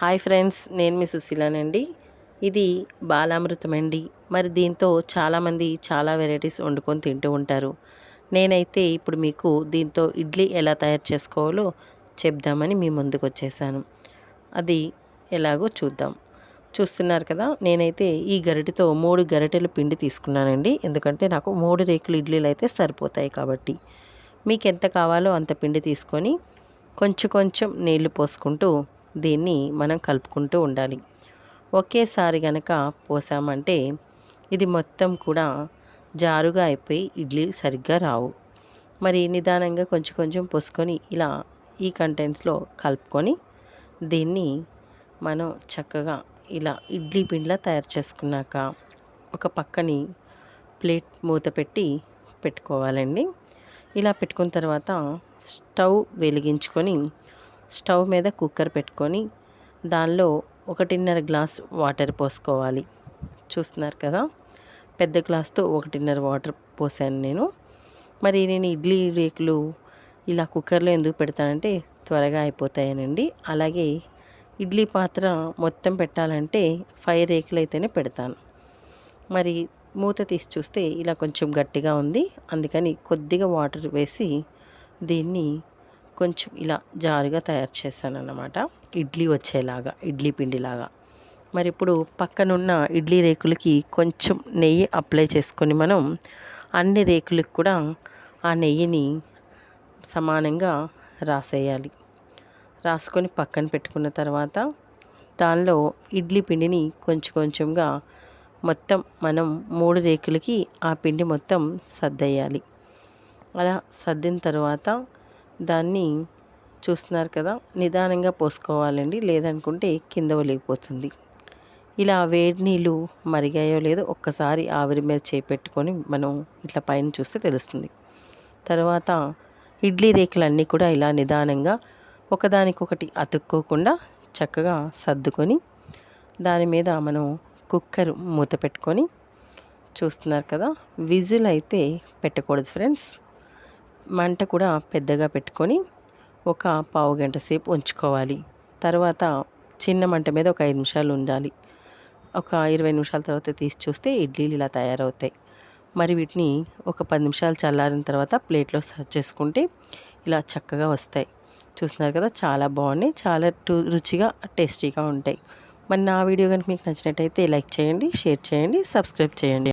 Hi friends నేను మీ సుశీలనండి. ఇది బాలామృతం అండి. మరి దీంతో చాలామంది చాలా వెరైటీస్ వండుకొని తింటూ ఉంటారు. నేనైతే ఇప్పుడు మీకు దీంతో ఇడ్లీ ఎలా తయారు చేసుకోవాలో చెప్దామని మీ ముందుకు వచ్చేసాను. అది ఎలాగో చూద్దాం. చూస్తున్నారు కదా నేనైతే ఈ గరిటెతో మూడు గరిటెలు పిండి తీసుకున్నానండి. ఎందుకంటే నాకు మూడు రేకులు ఇడ్లీలు అయితే సరిపోతాయి కాబట్టి. మీకు ఎంత కావాలో అంత పిండి తీసుకొని కొంచెం కొంచెం నీళ్ళు పోసుకుంటూ దీన్ని మనం కలుపుకుంటూ ఉండాలి. ఒకేసారి గనక పోసామంటే ఇది మొత్తం కూడా జారుగా అయిపోయి ఇడ్లీ సరిగ్గా రావు. మరి నిదానంగా కొంచెం కొంచెం పోసుకొని ఇలా ఈ కంటెంట్స్లో కలుపుకొని దీన్ని మనం చక్కగా ఇలా ఇడ్లీ పిండిలా తయారు చేసుకున్నాక ఒక పక్కని ప్లేట్ మూత పెట్టి పెట్టుకోవాలండి. ఇలా పెట్టుకున్న తర్వాత స్టవ్ వెలిగించుకొని స్టవ్ మీద కుక్కర్ పెట్టుకొని దానిలో ఒకటిన్నర గ్లాస్ వాటర్ పోసుకోవాలి. చూస్తున్నారు కదా? పెద్ద గ్లాస్తో ఒకటిన్నర వాటర్ పోసాను నేను. మరి నేను ఇడ్లీ రేకులు ఇలా కుక్కర్లో ఎందుకు పెడతానంటే త్వరగా అయిపోతాయనండి. అలాగే ఇడ్లీ పాత్ర మొత్తం పెట్టాలంటే ఫైవ్ రేకులు అయితేనే పెడతాను. మరి మూత తీసి చూస్తే ఇలా కొంచెం గట్టిగా ఉంది. అందుకని కొద్దిగా వాటర్ వేసి దీన్ని కొంచెం ఇలా జారుగా తయారు చేశాను అన్నమాట ఇడ్లీ వచ్చేలాగా ఇడ్లీ పిండిలాగా. మరి ఇప్పుడు పక్కనున్న ఇడ్లీ రేకులకి కొంచెం నెయ్యి అప్లై చేసుకొని మనం అన్ని రేకులకు కూడా ఆ నెయ్యిని సమానంగా రాసేయాలి. రాసుకొని పక్కన పెట్టుకున్న తర్వాత దానిలో ఇడ్లీ పిండిని కొంచెం కొంచెంగా మొత్తం మనం మూడు రేకులకి ఆ పిండి మొత్తం సర్దేయాలి. అలా సర్దిన తర్వాత దాన్ని చూస్తున్నారు కదా నిదానంగా పోసుకోవాలండి. లేదనుకుంటే కింద ఒలిగిపోతుంది. ఇలా వేడి నీళ్ళు మరిగాయో లేదో ఒక్కసారి ఆవిరి మీద చేపెట్టుకొని మనం ఇట్లా పైన చూస్తే తెలుస్తుంది. తర్వాత ఇడ్లీ రేకులన్నీ కూడా ఇలా నిదానంగా ఒకదానికొకటి అతుక్కోకుండా చక్కగా సర్దుకొని దాని మీద మనం కుక్కర్ మూత పెట్టుకొని చూస్తున్నారు కదా విజిల్ అయితే పెట్టకూడదు ఫ్రెండ్స్. మంట కూడా పెద్దగా పెట్టుకొని ఒక పావు గంట సేపు ఉంచుకోవాలి. తర్వాత చిన్న మంట మీద ఒక ఐదు నిమిషాలు ఉండాలి. ఒక ఇరవై నిమిషాల తర్వాత తీసి చూస్తే ఇడ్లీలు ఇలా తయారవుతాయి. మరి వీటిని ఒక పది నిమిషాలు చల్లారిన తర్వాత ప్లేట్లో సర్వ్ చేసుకుంటే ఇలా చక్కగా వస్తాయి. చూస్తున్నారు కదా చాలా బాగున్నాయి చాలా రుచిగా టేస్టీగా ఉంటాయి. మరి నా వీడియో కనుక మీకు నచ్చినట్టయితే లైక్ చేయండి షేర్ చేయండి సబ్స్క్రైబ్ చేయండి.